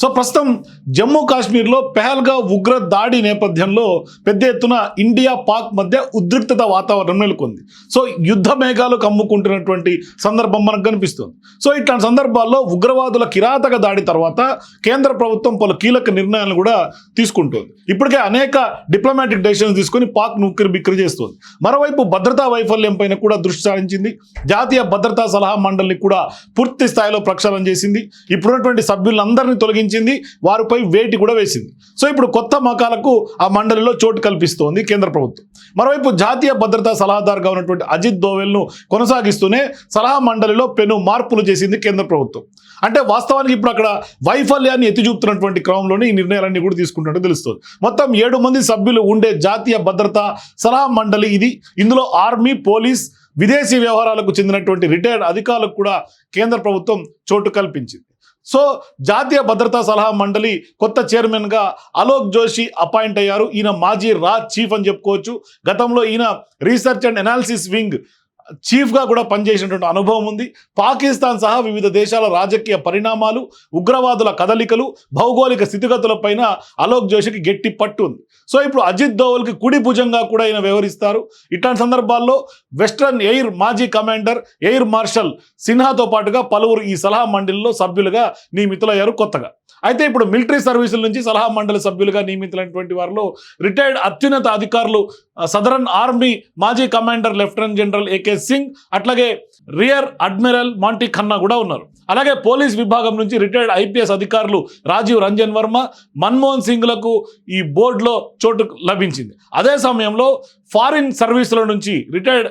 So ప్రస్తుతం జమ్మూ కాశ్మీర్లో పెహల్గా ఉగ్ర దాడి నేపథ్యంలో పెద్ద ఎత్తున ఇండియా పాక్ మధ్య ఉద్రిక్తత వాతావరణం నెలకొంది. సో యుద్ధ మేఘాలు కమ్ముకుంటున్నటువంటి సందర్భం మనకు కనిపిస్తుంది. సో ఇట్లాంటి సందర్భాల్లో ఉగ్రవాదుల కిరాతక దాడి తర్వాత కేంద్ర ప్రభుత్వం పలు కీలక నిర్ణయాలను కూడా తీసుకుంటుంది. ఇప్పటికే అనేక డిప్లొమాటిక్ డెసిషన్స్ తీసుకొని పాక్ నుక్కిరి బిక్కిరి చేస్తుంది. మరోవైపు భద్రతా వైఫల్యం పైన కూడా దృష్టి సారించింది. జాతీయ భద్రతా సలహా మండలిని కూడా పూర్తి స్థాయిలో ప్రక్షాళన చేసింది. ఇప్పుడున్నటువంటి సభ్యులందరినీ తొలగించింది వారిపై వేటి కూడా వేసింది. సో ఇప్పుడు కొత్త మకాలకు ఆ మండలిలో చోటు కల్పిస్తోంది కేంద్ర ప్రభుత్వం. మరోవైపు జాతీయ భద్రతా సలహాదారుగా ఉన్నటువంటి అజిత్ దోవెల్ను కొనసాగిస్తూనే సలహా మండలిలో పెను మార్పులు చేసింది కేంద్ర ప్రభుత్వం. అంటే వాస్తవానికి ఇప్పుడు అక్కడ వైఫల్యాన్ని ఎత్తిచూపుతున్నటువంటి క్రమంలోనే ఈ నిర్ణయాలన్నీ కూడా తీసుకుంటున్నట్టు తెలుస్తుంది. మొత్తం ఏడు మంది సభ్యులు ఉండే జాతీయ భద్రతా సలహా మండలి ఇది. ఇందులో ఆర్మీ పోలీస్ విదేశీ వ్యవహారాలకు చెందినటువంటి రిటైర్డ్ అధికారులకు కూడా కేంద్ర ప్రభుత్వం చోటు కల్పించింది. సో జాతీయ భద్రతా సలహా మండలి కొత్త చైర్మన్గా అలోక్ జోషి అపాయింట్ అయ్యారు. ఈయన మాజీ రా చీఫ్ అని చెప్పుకోవచ్చు. గతంలో ఈయన రీసెర్చ్ అండ్ ఎనాలిసిస్ వింగ్ చీఫ్గా కూడా పనిచేసినటువంటి అనుభవం ఉంది. పాకిస్తాన్ సహా వివిధ దేశాల రాజకీయ పరిణామాలు ఉగ్రవాదుల కదలికలు భౌగోళిక స్థితిగతులపైన అలోక్ జోషికి గట్టి పట్టు ఉంది. సో ఇప్పుడు అజిత్ దోవల్కి కుడి భుజంగా కూడా ఆయన వ్యవహరిస్తారు. ఇట్లాంటి సందర్భాల్లో వెస్ట్రన్ ఎయిర్ మాజీ కమాండర్ ఎయిర్ మార్షల్ సిన్హాతో పాటుగా పలువురు ఈ సలహా మండలిలో సభ్యులుగా నియమితులయ్యారు కొత్తగా. అయితే ఇప్పుడు మిలిటరీ సర్వీసుల నుంచి సలహా మండలి సభ్యులుగా నియమితులైనటువంటి వారిలో రిటైర్డ్ అత్యున్నత అధికారులు సదరన్ ఆర్మీ మాజీ commander lieutenant general A K Singh అట్లాగే రియర్ అడ్మిరల్ మాంటీ ఖన్నా కూడా ఉన్నారు. అలాగే పోలీస్ విభాగం నుంచి రిటైర్డ్ ఐపీఎస్ అధికారులు రాజీవ్ రంజన్ వర్మ మన్మోహన్ సింగ్లకు ఈ బోర్డులో చోటు లభించింది. అదే సమయంలో ఫారిన్ సర్వీసుల నుంచి రిటైర్డ్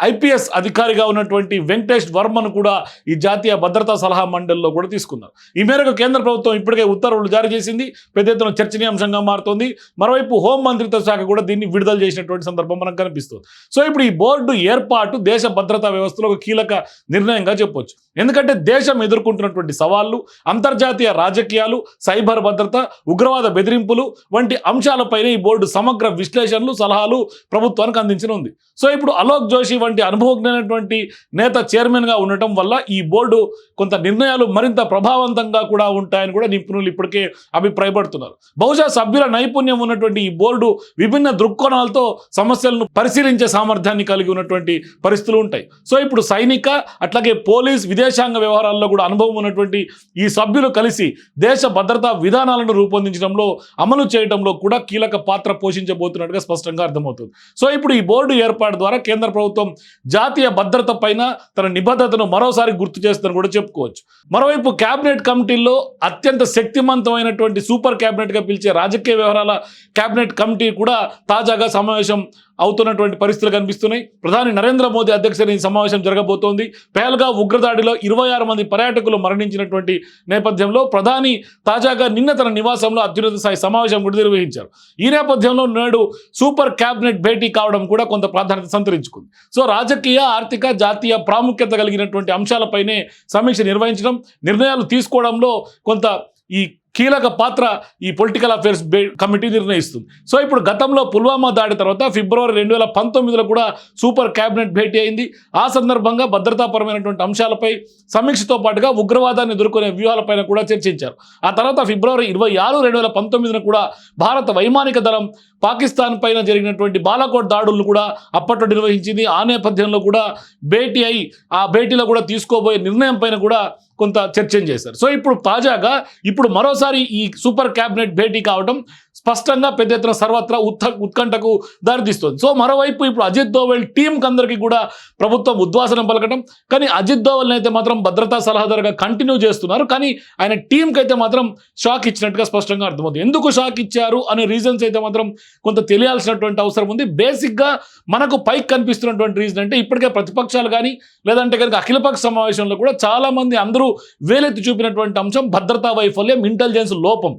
ఐపీఎస్ అధికారిగా ఉన్నటువంటి వెంకటేష్ వర్మను కూడా ఈ జాతీయ భద్రతా సలహా మండలిలో కూడా తీసుకున్నారు. ఈ మేరకు కేంద్ర ప్రభుత్వం ఇప్పటికే ఉత్తర్వులు జారీ చేసింది. పెద్ద ఎత్తున చర్చనీయాంశంగా మారుతోంది. మరోవైపు హోం మంత్రిత్వ శాఖ కూడా దీన్ని విడుదల చేసినటువంటి సందర్భం మనకు కనిపిస్తుంది. సో ఇప్పుడు ఈ బోర్డు ఏర్పాటు దేశ భద్రతా వ్యవస్థలో ఒక కీలక నిర్ణయంగా చెప్పొచ్చు. ఎందుకంటే దేశం ఎదుర్కొంటున్నటువంటి సవాళ్ళు అంతర్జాతీయ రాజకీయాలు సైబర్ భద్రత ఉగ్రవాద బెదిరింపులు వంటి అంశాలపైన ఈ బోర్డు సమగ్ర విశ్లేషణలు సలహాలు ప్రభుత్వానికి అందించనుంది. సో ఇప్పుడు అలోక్ జోషి వంటి అనుభవజ్ఞమైనటువంటి నేత చైర్మన్గా ఉండటం వల్ల ఈ బోర్డు కొంత నిర్ణయాలు మరింత ప్రభావవంతంగా కూడా ఉంటాయని కూడా నిపుణులు ఇప్పటికే అభిప్రాయపడుతున్నారు. బహుశా సభ్యుల నైపుణ్యం ఉన్నటువంటి ఈ బోర్డు విభిన్న దృక్కోణాలతో సమస్యలను పరిశీలించే సామర్థ్యాన్ని కలిగి ఉన్నటువంటి పరిస్థితులు ఉంటాయి. సో ఇప్పుడు సైనిక అట్లాగే పోలీస్ విదేశాంగ వ్యవహారాల్లో కూడా అనుభవం ఉన్నటువంటి ఈ సభ్యులు కలిసి దేశ భద్రతా విధానాలను రూపొందించడంలో అమలు చేయడంలో కూడా కీలక పాత్ర పోషించబోతున్నట్టుగా స్పష్టంగా అర్థమవుతుంది. సో ఇప్పుడు ఈ బోర్డు ఏర్పాటు ద్వారా కేంద్ర ప్రభుత్వం జాతీయ భద్రత పైన తన నిబద్ధతను మరోసారి గుర్తు చేస్తుందని కూడా చెప్పుకోవచ్చు. మరోవైపు కేబినెట్ కమిటీల్లో అత్యంత శక్తిమంతమైనటువంటి సూపర్ కేబినెట్గా పిలిచే రాజకీయ వ్యవహారాల కేబినెట్ కమిటీ కూడా తాజాగా సమావేశం అవుతున్నటువంటి పరిస్థితులు కనిపిస్తున్నాయి. ప్రధాని నరేంద్ర మోదీ అధ్యక్షతన ఈ సమావేశం జరగబోతోంది. పేల్గా ఉగ్రదాడిలో ఇరవై ఆరు మంది పర్యాటకులు మరణించినటువంటి నేపథ్యంలో ప్రధాని తాజాగా నిన్న తన నివాసంలో అత్యున్నత స్థాయి సమావేశం కూడా నిర్వహించారు. ఈ నేపథ్యంలో నేడు సూపర్ క్యాబినెట్ భేటీ కావడం కూడా కొంత ప్రాధాన్యత సంతరించుకుంది. సో రాజకీయ ఆర్థిక జాతీయ ప్రాముఖ్యత కలిగినటువంటి అంశాలపైనే సమీక్ష నిర్వహించడం నిర్ణయాలు తీసుకోవడంలో కొంత ఈ కీలక పాత్ర ఈ పొలిటికల్ అఫేర్స్ కమిటీ నిర్ణయిస్తుంది. సో ఇప్పుడు గతంలో పుల్వామా దాడి తర్వాత ఫిబ్రవరి రెండు వేల పంతొమ్మిదిలో కూడా సూపర్ క్యాబినెట్ భేటీ అయింది. ఆ సందర్భంగా భద్రతాపరమైనటువంటి అంశాలపై సమీక్షతో పాటుగా ఉగ్రవాదాన్ని ఎదుర్కొనే వ్యూహాలపైన కూడా చర్చించారు. ఆ తర్వాత ఫిబ్రవరి ఇరవై ఆరు రెండు వేల పంతొమ్మిదిన కూడా భారత వైమానిక దళం పాకిస్తాన్ పైన జరిగినటువంటి బాలాకోట్ దాడులను కూడా అప్పట్లో నిర్వహించింది. ఆ నేపథ్యంలో కూడా భేటీ అయి ఆ భేటీలో కూడా తీసుకోబోయే నిర్ణయం పైన కూడా కొంత చర్చం చేశారు. సో ఇప్పుడు తాజాగా ఇప్పుడు మరోసారి ఈ సూపర్ క్యాబినెట్ భేటీ కావడం స్పష్టంగా పెద్ద ఎత్తున సర్వత్రా ఉత్త ఉత్కంఠకు దారితీస్తుంది. సో మరోవైపు ఇప్పుడు అజిత్ దోవల్ టీంకి అందరికీ కూడా ప్రభుత్వం ఉద్వాసనం పలకటం. కానీ అజిత్ దోవల్ని అయితే మాత్రం భద్రతా సలహాదారుగా కంటిన్యూ చేస్తున్నారు. కానీ ఆయన టీంకి అయితే మాత్రం షాక్ ఇచ్చినట్టుగా స్పష్టంగా అర్థమవుతుంది. ఎందుకు షాక్ ఇచ్చారు అనే రీజన్స్ అయితే మాత్రం కొంత తెలియాల్సినటువంటి అవసరం ఉంది. బేసిక్గా మనకు పైకి కనిపిస్తున్నటువంటి రీజన్ అంటే ఇప్పటికే ప్రతిపక్షాలు కానీ లేదంటే కనుక అఖిలపక్ష సమావేశంలో కూడా చాలా మంది అందరూ వేలెత్తి చూపినటువంటి అంశం భద్రతా వైఫల్యం ఇంటెలిజెన్స్ లోపం.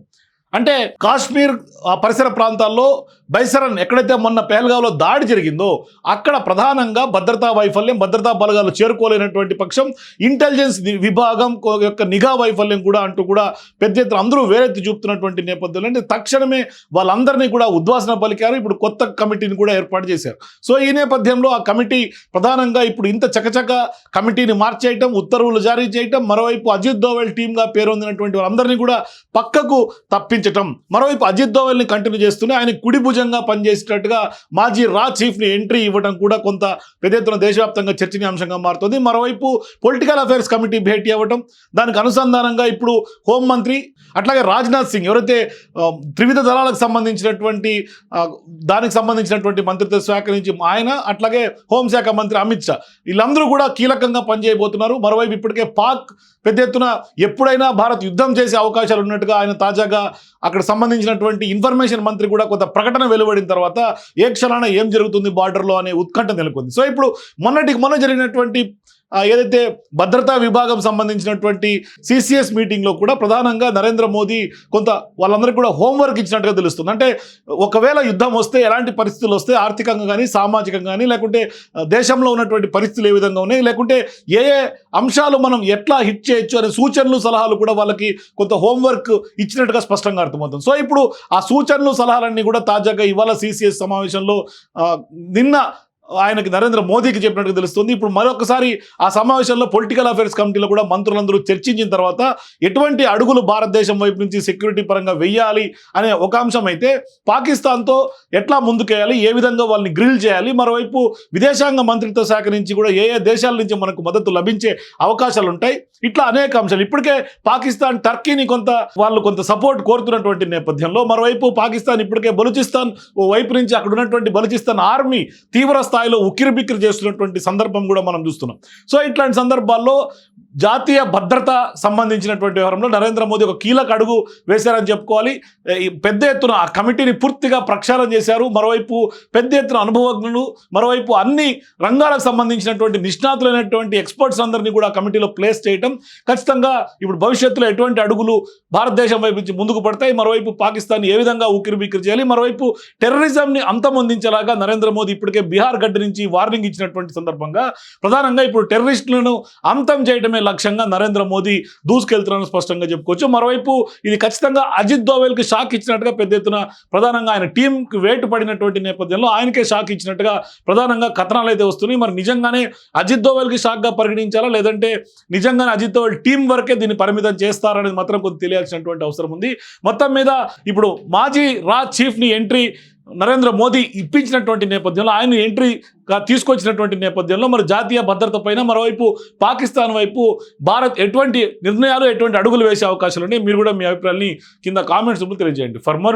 అంటే కాశ్మీర్ ఆ పరిసర ప్రాంతాల్లో బైసరన్ ఎక్కడైతే మొన్న పేల్గావ్లో దాడి జరిగిందో అక్కడ ప్రధానంగా భద్రతా వైఫల్యం భద్రతా బలగాలు చేరుకోలేనటువంటి పక్షం ఇంటెలిజెన్స్ విభాగం కో- యొక్క నిఘా వైఫల్యం కూడా అంటూ కూడా పెద్ద ఎత్తున అందరూ వేరెత్తి చూపుతున్నటువంటి నేపథ్యంలో అంటే తక్షణమే వాళ్ళందరినీ కూడా ఉద్వాసన పలికారు. ఇప్పుడు కొత్త కమిటీని కూడా ఏర్పాటు చేశారు. సో ఈ నేపథ్యంలో ఆ కమిటీ ప్రధానంగా ఇప్పుడు ఇంత చకచక కమిటీని మార్చేయటం ఉత్తర్వులు జారీ చేయటం మరోవైపు అజిత్ దోవల్ టీంగా పేరొందినటువంటి వాళ్ళందరినీ కూడా పక్కకు తప్పించటం మరోవైపు అజిత్ దోవల్ని కంటిన్యూ చేస్తూనే ఆయన కుడి భుజంగా పనిచేసేటట్టుగా మాజీ రా చీఫ్ని ఎంట్రీ ఇవ్వడం కూడా కొంత పెద్ద ఎత్తున దేశవ్యాప్తంగా చర్చనీయాంశంగా మారుతుంది. మరోవైపు పొలిటికల్ అఫైర్స్ కమిటీ భేటీ అవ్వటం దానికి అనుసంధానంగా ఇప్పుడు హోంమంత్రి అట్లాగే రాజ్నాథ్ సింగ్ ఎవరైతే త్రివిధ దళాలకు సంబంధించినటువంటి దానికి సంబంధించినటువంటి మంత్రిత్వ శాఖ నుంచి ఆయన అట్లాగే హోంశాఖ మంత్రి అమిత్ షా వీళ్ళందరూ కూడా కీలకంగా పనిచేయబోతున్నారు. మరోవైపు ఇప్పటికే పాక్ పెద్ద ఎత్తున ఎప్పుడైనా భారత్ యుద్ధం చేసే అవకాశాలు ఉన్నట్టుగా ఆయన తాజాగా అక్కడ సంబంధించినటువంటి ఇన్ఫర్మేషన్ మంత్రి కూడా కొంత ప్రకటన వెలువడిన తర్వాత ఏ క్షణాన ఏం జరుగుతుంది బార్డర్లో అనే ఉత్కంఠ నెలకొంది. సో ఇప్పుడు మొన్నటికి మొన్న జరిగినటువంటి ఏదైతే భద్రతా విభాగం సంబంధించినటువంటి సిసిఎస్ మీటింగ్లో కూడా ప్రధానంగా నరేంద్ర మోదీ కొంత వాళ్ళందరికీ కూడా హోంవర్క్ ఇచ్చినట్టుగా తెలుస్తుంది. అంటే ఒకవేళ యుద్ధం వస్తే ఎలాంటి పరిస్థితులు వస్తే ఆర్థికంగా కానీ సామాజికంగా కానీ లేకుంటే దేశంలో ఉన్నటువంటి పరిస్థితులు ఏ విధంగా ఉన్నాయి లేకుంటే ఏ ఏ అంశాలు మనం ఎట్లా హిట్ చేయొచ్చు అనే సూచనలు సలహాలు కూడా వాళ్ళకి కొంత హోంవర్క్ ఇచ్చినట్టుగా స్పష్టంగా అర్థమవుతుంది. సో ఇప్పుడు ఆ సూచనలు సలహాలన్నీ కూడా తాజాగా ఇవాళ సిసిఎస్ సమావేశంలో నిన్న ఆయనకి నరేంద్ర మోదీకి చెప్పినట్టుగా తెలుస్తుంది. ఇప్పుడు మరొకసారి ఆ సమావేశంలో పొలిటికల్ అఫైర్స్ కమిటీలో కూడా మంత్రులందరూ చర్చించిన తర్వాత ఎటువంటి అడుగులు భారతదేశం వైపు నుంచి సెక్యూరిటీ పరంగా వెయ్యాలి అనే ఒక అంశం అయితే పాకిస్తాన్తో ఎట్లా ముందుకేయాలి ఏ విధంగా వాళ్ళని గ్రిల్ చేయాలి మరోవైపు విదేశాంగ మంత్రిత్వ శాఖ నుంచి కూడా ఏ ఏ దేశాల నుంచి మనకు మద్దతు లభించే అవకాశాలు ఉంటాయి ఇట్లా అనేక అంశాలు. ఇప్పటికే పాకిస్తాన్ టర్కీని కొంత వాళ్ళు కొంత సపోర్ట్ కోరుతున్నటువంటి నేపథ్యంలో మరోవైపు పాకిస్తాన్ ఇప్పటికే బలూచిస్తాన్ ఓ వైపు నుంచి అక్కడ ఉన్నటువంటి బలూచిస్తాన్ ఆర్మీ తీవ్ర స్థాయిలో ఉక్కిరిబిక్కిరి చేస్తున్నటువంటి సందర్భం కూడా మనం చూస్తున్నాం. సో ఇట్లాంటి సందర్భాల్లో జాతీయ భద్రత సంబంధించినటువంటి వ్యవహారంలో నరేంద్ర మోదీ ఒక కీలక అడుగు వేశారని చెప్పుకోవాలి. పెద్ద ఎత్తున ఆ కమిటీని పూర్తిగా ప్రక్షాళన చేశారు. మరోవైపు పెద్ద ఎత్తున అనుభవజ్ఞులు మరోవైపు అన్ని రంగాలకు సంబంధించినటువంటి నిష్ణాతులైనటువంటి ఎక్స్పర్ట్స్ అందరినీ కూడా కమిటీలో ప్లేస్ చేయటం. ఖచ్చితంగా ఇప్పుడు భవిష్యత్తులో ఎటువంటి అడుగులు భారతదేశం వైపు నుంచి ముందుకు పడతాయి. మరోవైపు పాకిస్తాన్ ఏ విధంగా ఊకిరి బిక్కిరి చేయాలి? మరోవైపు టెర్రరిజంని అంతమొందించేలాగా నరేంద్ర మోదీ ఇప్పటికే బీహార్ గడ్డ నుంచి వార్నింగ్ ఇచ్చినటువంటి సందర్భంగా ప్రధానంగా ఇప్పుడు టెర్రరిస్టులను అంతం చేయడమే లక్ష్యంగా నరేంద్ర మోదీ దూసుకెళ్తున్నారని స్పష్టంగా చెప్పుకోవచ్చు. మరోవైపు ఇది ఖచ్చితంగా అజిత్ దోవెల్కి షాక్ ఇచ్చినట్టుగా పెద్ద ఎత్తున ప్రధానంగా ఆయన టీంకి వేటు పడినటువంటి నేపథ్యంలో ఆయనకే షాక్ ఇచ్చినట్టుగా ప్రధానంగా కథనాలు అయితే వస్తున్నాయి. మరి నిజంగానే అజిత్ దోవెల్కి షాక్గా పరిగణించాలా? లేదంటే నిజంగానే అజిత్ దోవెల్ టీం వరకే దీన్ని పరిమితం చేస్తారనేది మాత్రం కొంత తెలియాల్సినటువంటి అవసరం ఉంది. మొత్తం మీద ఇప్పుడు మాజీ రా చీఫ్ని ఎంట్రీ నరేంద్ర మోదీ ఇప్పించినటువంటి నేపథ్యంలో ఆయన ఎంట్రీగా తీసుకొచ్చినటువంటి నేపథ్యంలో మరి జాతీయ భద్రత పైన మరోవైపు పాకిస్తాన్ వైపు భారత్ ఎటువంటి నిర్ణయాలు ఎటువంటి అడుగులు వేసే అవకాశాలు ఉన్నాయి? మీరు కూడా మీ అభిప్రాయాన్ని కింద కామెంట్స్ తెలియజేయండి. For more